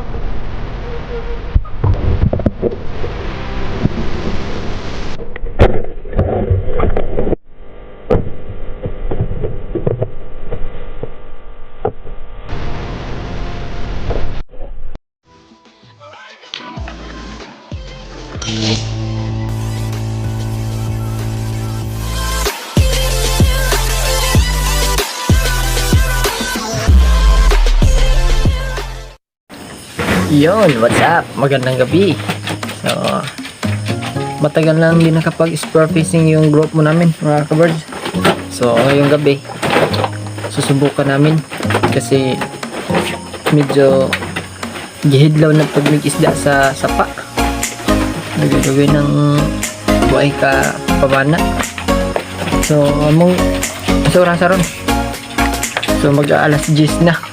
Dapat to. Yon, what's up? Magandang gabi. So, matagal lang din nakapag-spur fishing yung group mo namin, mga kabirds. So, ngayong gabi, susubukan namin kasi medyo gihidlaw na pag isda sa sapa. Nagagawin ng buhay ka pamana. So, among sa oras ron. So, mag-aalas 10 na.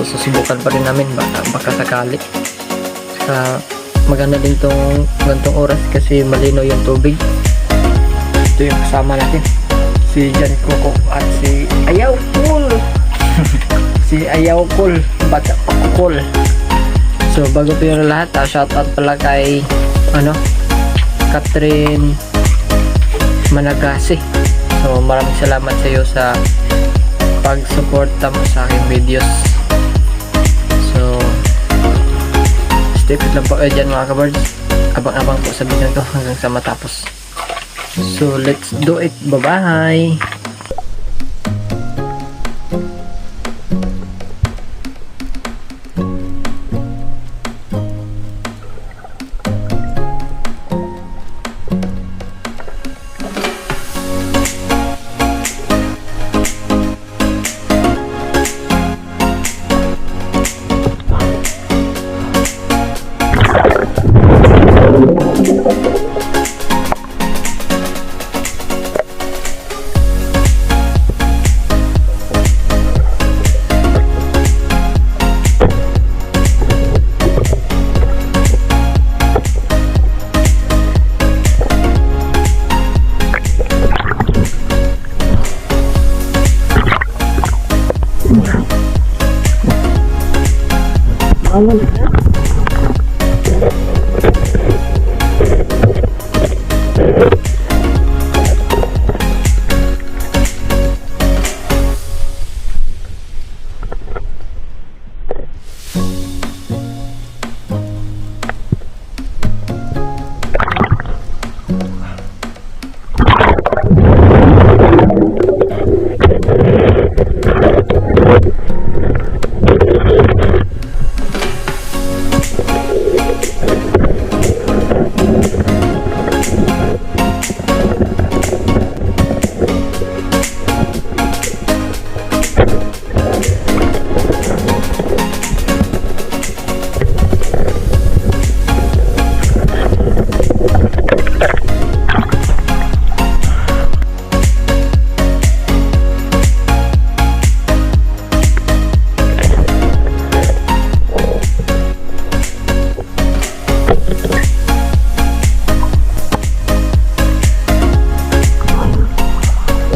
Susubukan pa rin namin baka, baka sakali. Saka, maganda din tong gantong oras kasi malinaw yung tubig. Ito yung kasama natin. Si Jan Coco at si Ayaw Cool. si Ayaw Cool. Bata Cool. So, bago pa yung lahat, ah, shoutout pala kay, ano, Catherine Managasi. So, maraming salamat sa iyo sa pag-suporta mo sa aking videos. Put lang po kayo dyan mga kabards. Abang-abang po sa video to hanggang sa matapos. So, let's do it. Bye-bye!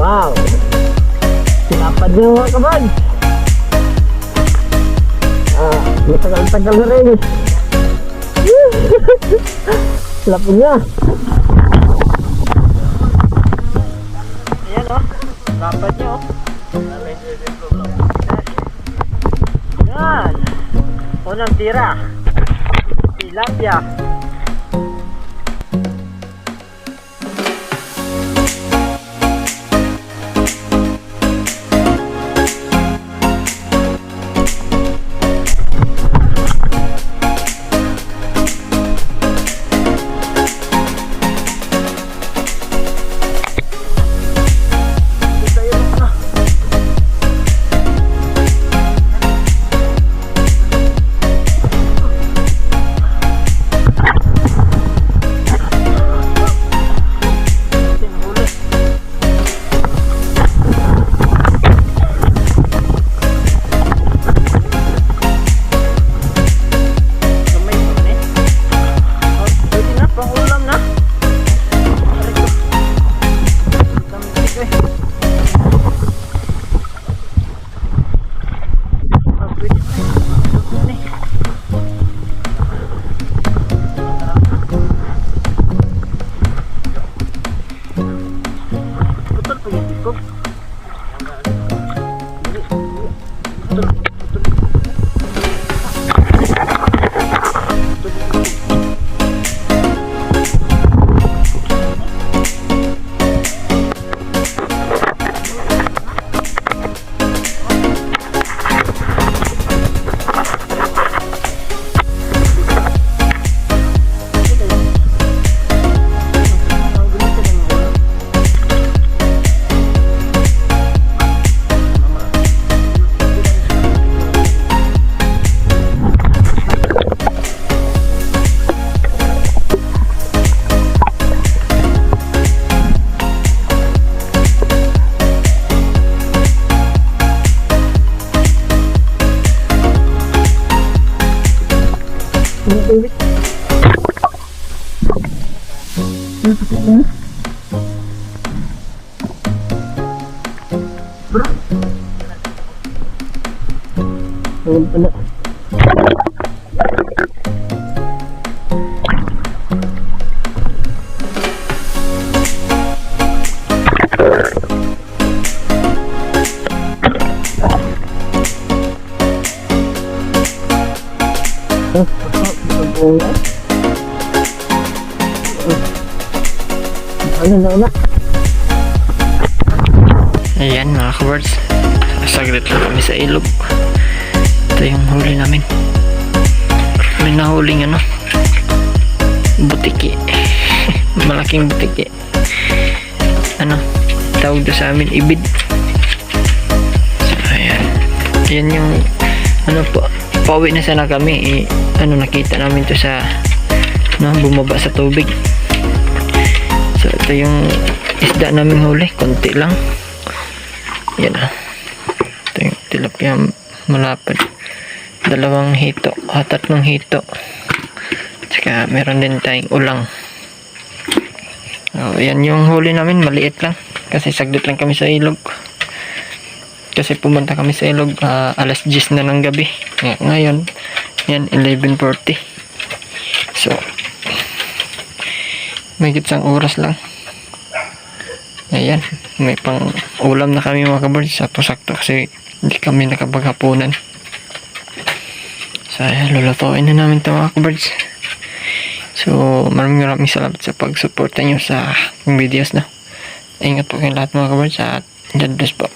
Wow! Sinapad niyo mga kabag! Ah, matagal-tagal na rin. Lapo niya. Ayan o. Lapad niyo o. Yan. Unang tira. Tilapia. Ito Ayun pala. Ano na una? Ayan mga kawards. Saglit lang kami sa ilog. Ito yung huli namin. May nahuling ano. Butiki. Malaking butiki. Ano. Tawag doon sa amin ibid. So, ayan. Yan yung ano po. Pauwi na sana kami. Eh, ano nakita namin to sa no, bumaba sa tubig. So ito yung isda namin huli. Konti lang. Yan ah. Ito yung tilapia malapad. Dalawang hito. O tatlong hito. Tsaka meron din tayong ulang. Oh, yan yung huli namin. Maliit lang. Kasi saglit lang kami sa ilog. Kasi pumunta kami sa ilog ah, alas 10 na ng gabi. Nga- Ngayon, yan 11.40. So, may isang oras lang. Ayan, may pang ulam na kami mga kabirds. Tapos sakto kasi hindi kami nakapaghapunan. So, ayan, lulutuin na namin ito mga kabirds. So, maraming maraming salamat sa pagsuporta nyo sa videos na. Ingat po kayong lahat mga kabirds at God bless po.